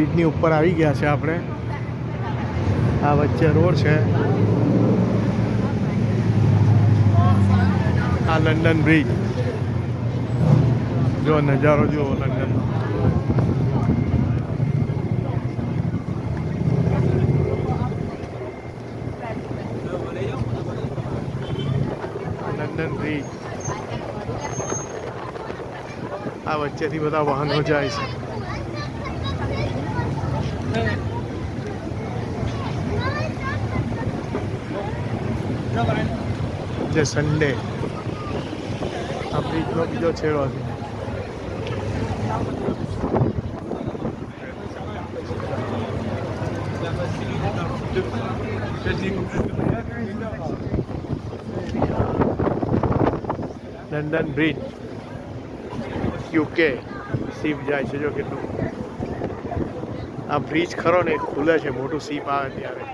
બ્રિજની ઉપર આવી ગયા છે આપણે. આ વચ્ચે રોડ છે. આ લંડન બ્રિજ. જો નજારો જુઓ લંડન. London bridge. આ વચ્ચેથી બધા વાહનો જાય છે. જે સન્ડે આ બ્રિજનો બીજો છેડો છે. લંડન બ્રિજ યુકે સીપ જાય છે જો કેટલું. આ બ્રિજ ખરો ને ખુલે છે, મોટું સીપ આવે ત્યારે.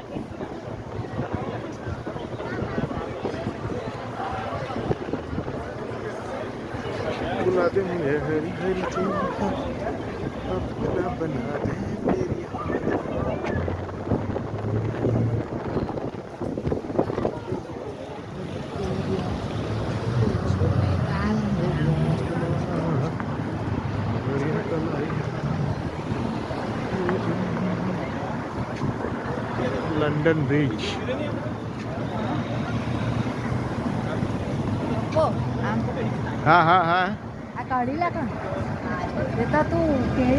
London Beach. Oh, I'm... Ha ha ha. આ કાઢી લા કણ એ તો તું કે